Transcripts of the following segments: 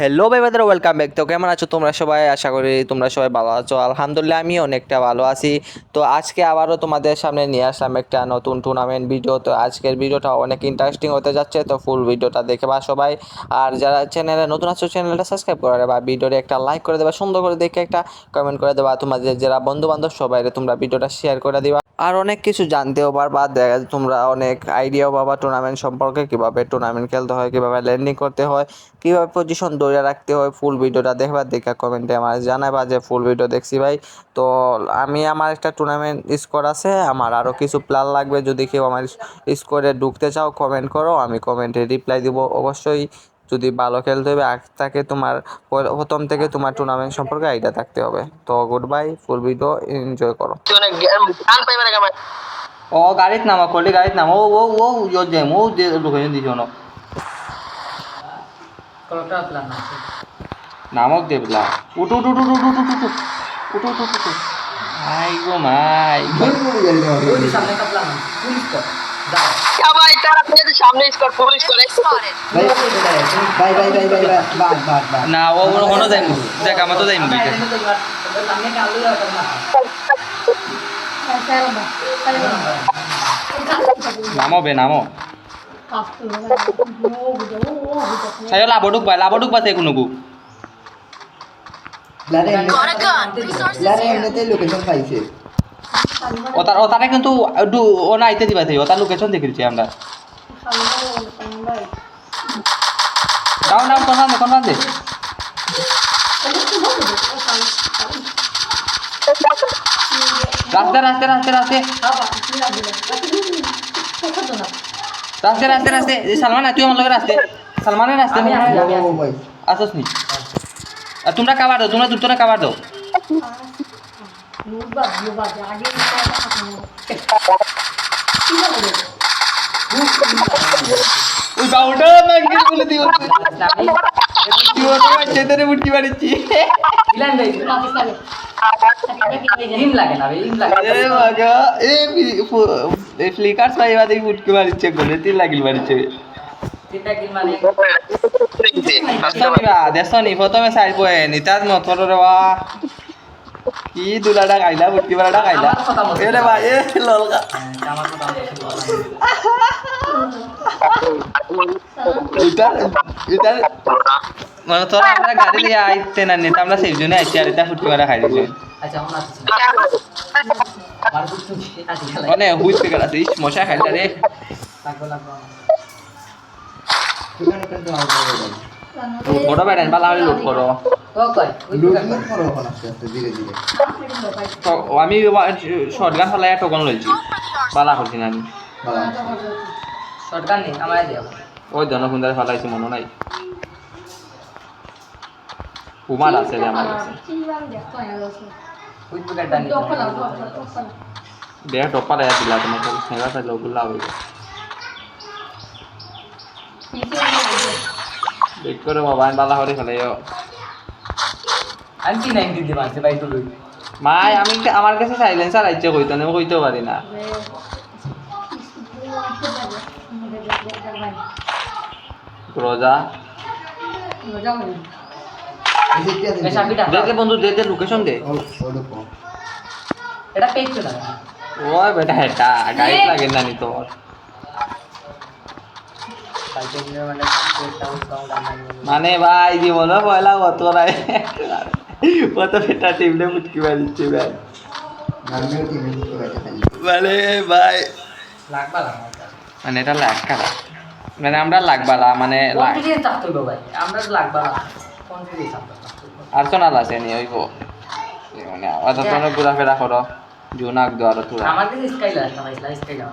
Hello ভাই বাদার welcome back তো কেমন আছো তোমরা সবাই? আশা করি তোমরা সবাই ভালো আছো। আলহামদুলিল্লাহ আমি অনেকটা ভালো আছি। তো আজকে আবারও তোমাদের সামনে নিয়ে আসলাম একটা নতুন টুর্নামেন্ট ভিডিও তো আজকের ভিডিওটা অনেক ইন্টারেস্টিং হতে যাচ্ছে, তো ফুল ভিডিওটা দেখে বা সবাই। আর যারা চ্যানেলে নতুন আছো চ্যানেলটা সাবস্ক্রাইব করে দেবা ভিডিওতে একটা লাইক করে দেবা, সুন্দর করে দেখে একটা কমেন্ট করে দেবা। তোমাদের যারা বন্ধু বান্ধব সবাই তোমরা ভিডিওটা শেয়ার করে দিবা। আর অনেক কিছু জানতেও পারবা। দেখা তোমরা অনেক আইডিয়াও পাবা টুর্নামেন্ট সম্পর্কে, কীভাবে টুর্নামেন্ট খেলতে হয়, কীভাবে ল্যান্ডিং করতে হয়, কীভাবে পজিশন ধরে রাখতে হয় ফুল ভিডিওটা দেখবা, দেখে কমেন্টে আমার জানাবা যে ফুল ভিডিও দেখছি ভাই। তো আমি আমার একটা টুর্নামেন্ট স্কোর আছে, আমার আরও কিছু প্ল্যান লাগবে। যদি কেউ আমার স্কোরে ঢুকতে চাও কমেন্ট করো, আমি কমেন্টে রিপ্লাই দিব। অবশ্যই যদি ভালো খেলতে হবে আগ থেকে তোমার প্রথম থেকে তোমার টুর্নামেন্ট সম্পর্কে আইডিয়া থাকতে হবে তো good bye full video enjoy করো মানে ও গাড়িত নামা করলি গাড়িত নামা ও ও ও ইয়ত যাই ও লোকেজন দিছ ন নামক দেবলা উঠু উঠু উঠু উঠু উঠু উঠু উঠু উঠু উঠু গো মাই পুলিশ না, ও ওখানে যাইম দেখ, আমার তো যাইম লাভ ঢুকবা লাভ ঢুকবা কোনো লোকেশন পাইছে ওটা কিন্তু, ও না আইতে দিবা ওটা লোকেশন দেখেছি আমরা। like. Down, down, con Andy, con Andy. Rastre, rastre, rastre, rastre. Rastre, rastre, rastre. De Salmana, tío, me lo graste. Salmana, rastre. Asos ni. A tu no acabado, tú no, tú no acabado. Ah, ওই বাবুটা নাকি বলে দিও। জীবনে বাচ্চা ধরে মুটকি মারিছি flicker Saiba দেখি মুটকি মারিচ্ছে বলে তিন লাগিল মারিচ্ছে দেশনি প্রথমে সাইড বয়ে নিতাজ মতর রেওয়া কি দুলাটা খাইলা মুটকি মারাটা খাইলা এ রে বা এ ললকা এটা এটা মানে তোরা আমরা গাড়ি লিয়ে আইতে না নিতে আমরা সেই জন্য আইছি আর এটা ফুটকি মারা খাই দিছি মানে হুইতে গেল আছে মশা খাইলা রে বড় বালা লোড করো আমি শর্ট গান ফালাই একটা গান লইছি। পালা করছি না আমি। শর্ট গান নেই আমার মনে নাই। উমার আছে যে আমার কাছে। দেয়া টপা দেয়া দিলা তোমার কাছে স্নেহা চাইলে ওগুলা হয়ে দেখ করে বাবা বালা হরে ফেলে ফেলাইও মাই আমি আমার কাছে সাইলেন্সার আইছে কইতো না পারি না। রোজা। দে দে বন্ধু দে দে লোকেশন দে। ও ও দেখো ওই বেটা এটা গাইড লাগে না নি তোর। মানে ভাই জীবন পয়লা কত রায় কত ফেটা টেবিলে মুটকি মারিচ্ছে ভাই। মানে ভাই। মানে এটা লাগকা মানে আমরা লাগবালা মানে আর সোনাল আছে নি ওই মানে অত তোমরা ঘোরাফেরা করো। জুনাক দোয়ারো তোরা। আমাদের স্কাইলার স্কাইলার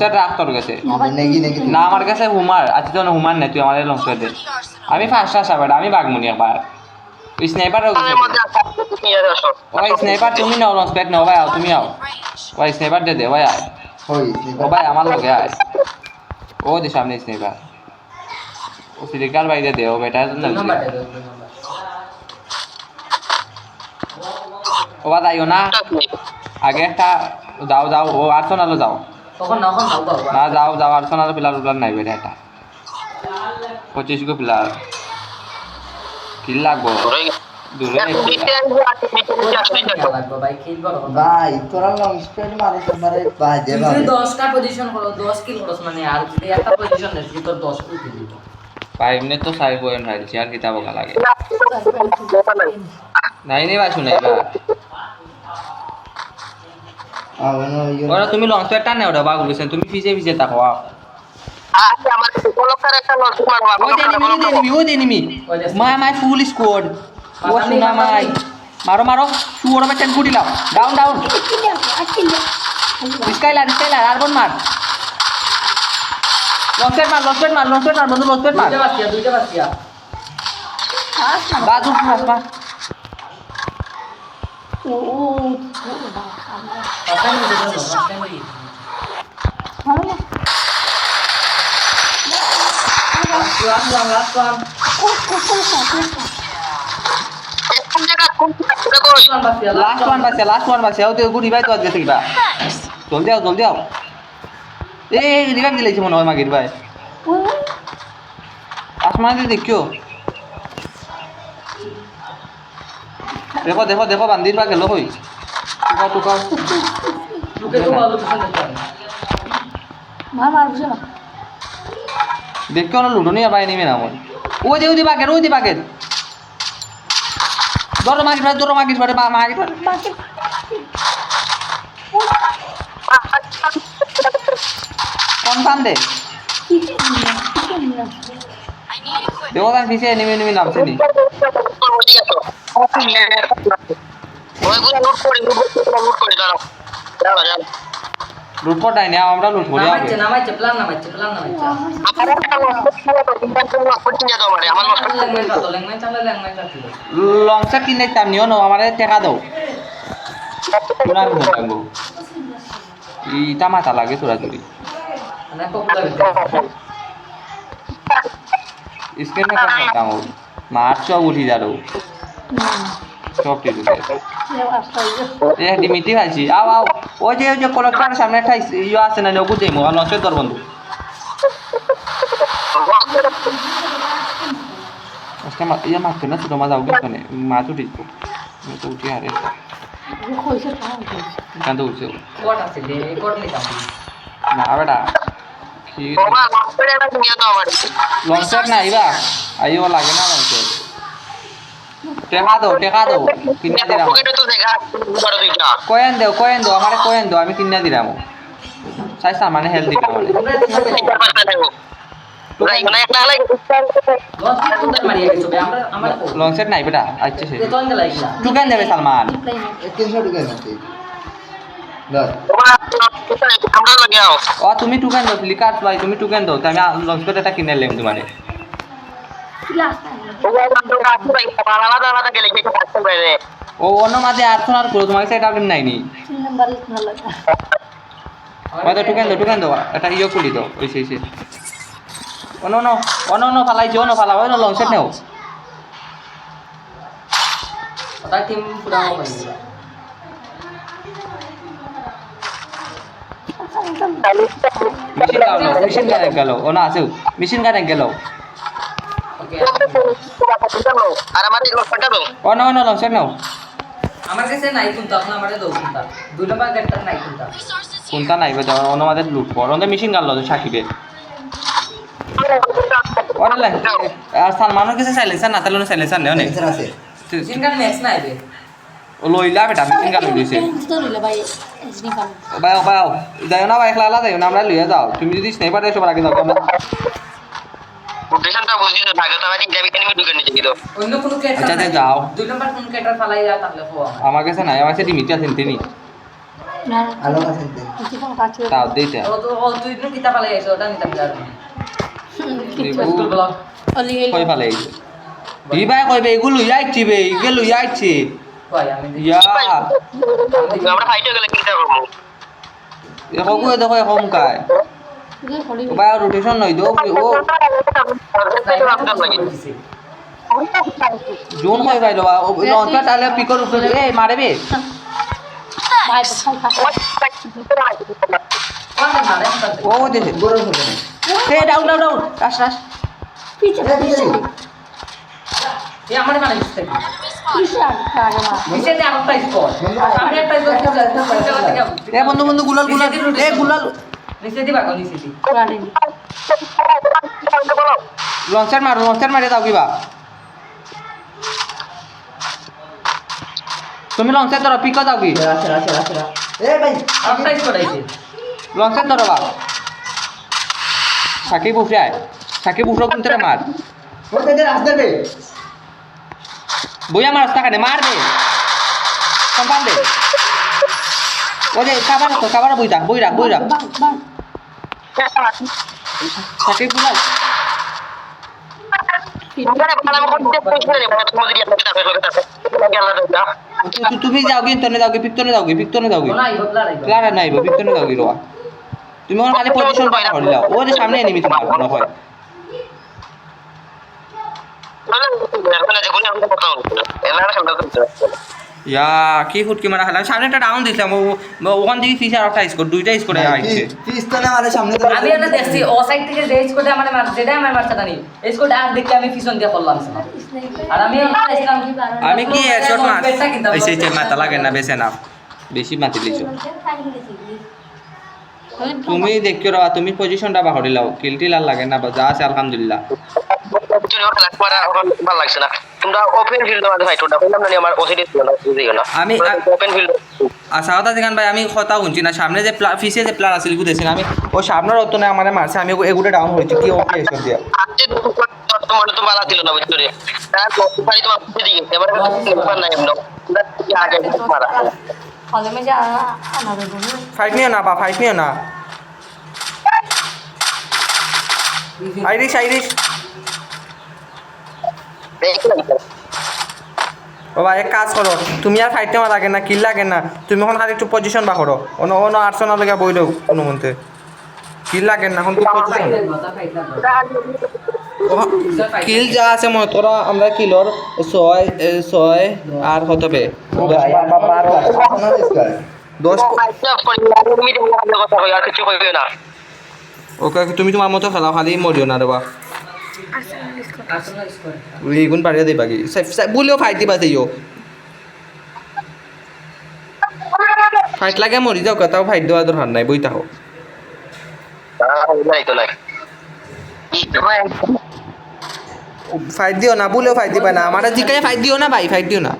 সেট রাখ তোর কাছে? নেগি নেগি না আমার কাছে হুমার। আজ তো হুমার নাই তুই আমার দে। আমি ফার্স্ট আসা বেটা আমি বাগমুনি একবার। স্নাইপার তুমি আর আসো। ওই স্নাইপার তুমি নাও লং স্পেট নাও ভাই আও তুমি আও। ওই স্নাইপার দে দে ভাই আয়। ও ভাই আমার লগে আয়। ও দি সামনে স্নাইপার ও সিরিকাল ভাই দে দে ও বেটা ও বা যাইও না। আগে একটা যাও যাও ও আর্সেনালও যাও তখন না যাও যাও যাও প্লেয়ার প্লেয়ার নাই বেটা এটা পঁচিশ গো প্লেয়ার কিল লাগবো ভাই তোরা লং বাজে তুই পজিশন করো কিল মানে আর যদি একটা পজিশন নেই তুই তোর দশ কিল দিবি ফাইভ মিনিট তো সাইড পয়েন্ট কিতাব লাগে নাই নি বাসু নাই বা ইয়ে ওরা তুমি লঞ্চ প্যাডটা নেও রে বাবু বুঝছেন তুমি ফিজে ফিজে থাকো আও। এনিমি মাই মাই ফুল স্কোয়াড ও শোনা মাই মারো মারো শুয়োর বাচ্চা গুটি লাও ডাউন ডাউন স্কাইলার স্কাইলার আর বোন মার লঞ্চেট মার লঞ্চেট মার লঞ্চেট মার বন্ধু লঞ্চেট মার দুইটা বাসিয়া বাজু ফাস মার জলদি জলদি মনে হয় দেখিও দেখো দেখো দেখো বান্দির বা গেল হই ভালো কিছু দেখতে দেখিও না। লুডো নিয়ে আমার ওই ওই ওই যে বাগের ধরো মাগির ভাই ধরো মাগির ভাই মাগির ভাই কনফার্ম দে? দেখো তার নামছে নি। ওইগুলো করে লুট করে দাঁড়াও। নামাইছে প্ল্যান নামাইছে আমার একটা লস কিনে নিও না আমারে টেকা দাও। ইটা মাথা লাগে তোরা পপুলার স্ক্রিনে কাম মার উঠি যারো। আছে এ ডিমিটি খাইছি আও আও। ওই যে ওই যে কলেক্টরের সামনে একটা ইয়ে আছে না নগু দেমো আর লঞ্চের তোর বন্ধু। আজকে মা ইয়ে মারতে না ছোটো মাছ আউট কেন মাছ উঠিস তো উঠি আরে কান্দ উঠছে না বেটা। লঞ্চের না ইবা আইও লাগে না লঞ্চের টেকা দাও টেকা দাও কিনে দিলাম কয়েন দেও কয়েন দাও আমারে কয়েন দাও আমি কিনে দিলাম চাই সামানে হেল দিলাম আমরা লঞ্চের নাই বেটা আচ্ছা সে টুকান দেবে সালমান ও তুমি টুকান দাও ফ্লিকার ভাই তুমি টুকান দাও তাই আমি লঞ্চ করে এটা কিনে নিলাম তোমারে আলাদা আলাদা গেলে কি থাকতে পারে ও অন্য মাঝে আর শোনার করো তোমাকে সেটা আপনি নাইনি ভাই তো টুকান দাও টুকান এটা ইয়ে খুলি দাও ওই সেই সেই অন্য অন্য অন্য অন্য ফালাইছি অন্য ফালা ওই লঞ্চের নেও। ওটা টিম পুরা মেশিন গান গেল। ও না আছে মেশিন গান গেল। আর আমার এই লসটা দাও। নেও আমার কাছে নাই কিন্তু আপনি আমারে দাও কিন্তু। দুই নম্বর গেটটা নাই কিন্তু। কোনটা নাই বে যাওয়ার অন্য মাঝে লুট পর অন্য মেশিন গান লজ সাকিবে। ওরে লাই আর সালমানের কাছে সাইলেন্সার না তাহলে সাইলেন্সার নেও নে ম্যাচ নাই বে। ও লইলা বেটা মেশিন গান লই দিছে বাই বাই যাও না ভাই একলা যাও না আমরা লইয়া যাও। তুমি যদি স্নাইপার এসে আগে যাও আমরা পজিশনটা বুঝি তো ভাগে তো আমি যাবি এনিমি ঢুকে নিচে দিল অন্য কোনো ক্যাটার আচ্ছা, আচ্ছা, যাও। দুই নম্বর কোন ক্যাটার ফালাই যা তাহলে হো আমার কাছে নাই আমার কাছে ডিমিটি আছেন তিনি। আলো আছে তাও দিতে। ও তো ও তুই তো কিতা পালাই আইছো ওটা নিতাম যার কই ফালে আইছে ই কইবে এগুলো ইয়াইছি বে এগুলো ইয়াইছি কই আমি দেখি। আমরা ফাইটে গেলে কি করব এখন দেখো এখন কায়। ভাই রোটেশন নই দো ও জোন কই ভাই লো লঞ্চটা তাহলে পিকর উপরে এ মারে বে কোন মারে তাতে ও দেখে হবে ডাউন ডাউন ডাউন রাস রাস এ আমারে মানে সামনে একটা প্রাইস এ বন্ধু বন্ধু গুলাল গুলাল। এ গুলাল। নিচে দিবা কোন নিচে দি লঞ্চার মারো লঞ্চার মারে দাও কিবা। তুমি লঞ্চার ধরো পিক দাও কি? লঞ্চার ধরো বা সাকিব উঠে আয়। সাকিব উঠো কিন্তু মার? বইয়া মার রাস্তা কানে মার দে। সম্পান দে। ও যে কাবার তো কাবার বই রাখ বই রাখ বই রাখ। তুমি যাও কি তনে যাও কি পিক তনে যাও কি পিক তনে যাও কি কোন আইব প্লার নাই পিক তনে যাও কি রোয়া। তুমি ওখানে খালি পজিশন পাই না হলিলাও ও যে সামনে এনিমি তোমার, মনে হয়। ইয়া কি ফুটকি মারা খেলাম সামনে একটা ডাউন দিছিলাম ওখান থেকে ফিস আর একটা স্কোর দুইটা স্কোরে আইছে। পিস্তলে আমাদের সামনে তো আমি দেখছি ও সাইড থেকে যে স্কোরটা আমার মার যেটা আমার স্কোরটা আর দেখে আমি পিছন দিয়ে করলাম আর আমি আমি কি হেডশট মার মাথা লাগে না বেছে না বেশি লিছো তুমি দেখিও রা তুমি পজিশনটা বাহরি লাও কিলটি লাল লাগে না বা যা আছে আলহামদুলিল্লাহ। ভালো লাগছে না। তোমরা ওপেন ফিল্ড মাঝে ফাইট ওটা বললাম না আমার ওসিডি ছিল না বুঝিও না আমি- ওপেন ফিল্ড আচ্ছা কথা দেখান ভাই আমি কথা শুনছি না সামনে যে প্লা ফিসে যে প্লার আছিল গুদেছেন আমি ও সামনের অতনে আমার মারছে আমি এগুলো ডাউন হয়েছি কি ওকে এসব দিয়া? আজকে তোমার তো ভালো ছিল না বুঝছ রে। তার তোমার বুঝে দিয়েছে এবার ব্যাপার নাই এমন আগে মারা ফাইট নিও না বা ফাইট নিও না। Irish Irish. বাবা এক কাজ করো। তুমি আর ফাইট নেওয়া লাগে না কিল লাগে না। তুমি এখন খালি একটু পজিশন বা করো অন্য অন্য আটশো না লেগে বইলেও কোনো মতে। কিল লাগে না এখন পজিশন কিল যা আছে মনে তোরা আমরা কিলর ছয় ছয় আর কত বে দশ কথা কই আর কিছু কইবে না। ওকে তুমি তোমার মতো খেলাও খালি মরিও না দেবা আর্সেনাল এইগুণ পারিয়ে দিবা কি? বলেও ফাইট দিবা দিও ফাইট লাগে মরি যাও তাও ফাইট দেওয়া দরকার নাই বই তাহো নাই তো নাই ফাইট দিও না, বলেও ফাইট দিবা না। আমার জিকায় ফাইট দিও না ভাই ফাইট দিও না।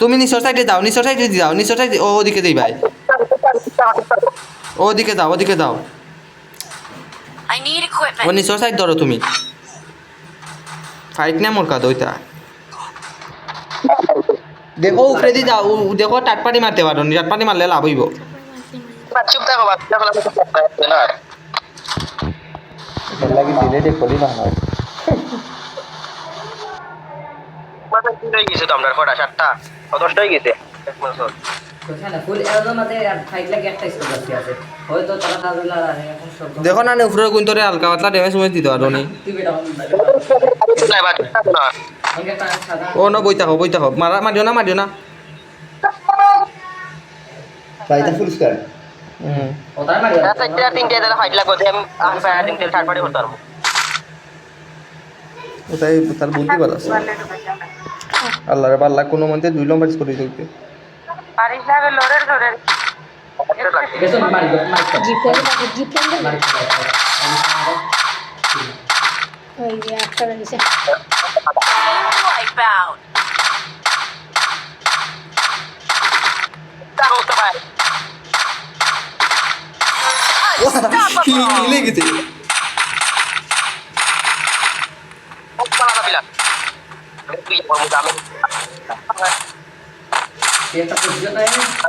তুমি নিচর সাইডে যাও নিচর সাইডে যাও নিচর সাইডে ও ওদিকে দিই ভাই। ওদিকে যাও ওদিকে যাও। I need equipment. ও নিচর সাইড ধরো তুমি। ফাইট না মোর কাদ ওইটা। দেখো উপরে দি যাও দেখো টাটপাটি মারতে পারো নি টাটপাটি মারলে লাভ হইব। চুপ থাকো না লাগি দিলে দেখ করি না হয়। মানে কি হয়ে গেছে তো আমরা কটা সাতটা? দশটা হয়ে গেছে? এক বছর। মধ্যে দেখো না উপরের গুণ হালকা পাতলা ড্যামেজ মেজ দিতে পারো নি। একটা সাদা ও না বইতা হো বইতা হো মারা মারিও না মারিও না। ভাইটা ফুল স্কোয়ার হুম। ওটাই তার বুদ্ধি ভালো আছে। আল্লাহ রে পাল্লা কোনো মতে দুই নম্বর করে দিতে গেছো মারি মারি মারি Wipeout. বুঝতে পারি হিলে গেছে পালা আমি একটা পজিশন নাই একটা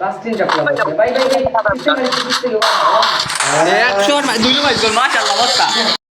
লাস্ট তিনটা প্লাস বাই বাই বাই একশো দুইজন মারছিল মাশাআল্লাহ বস্তা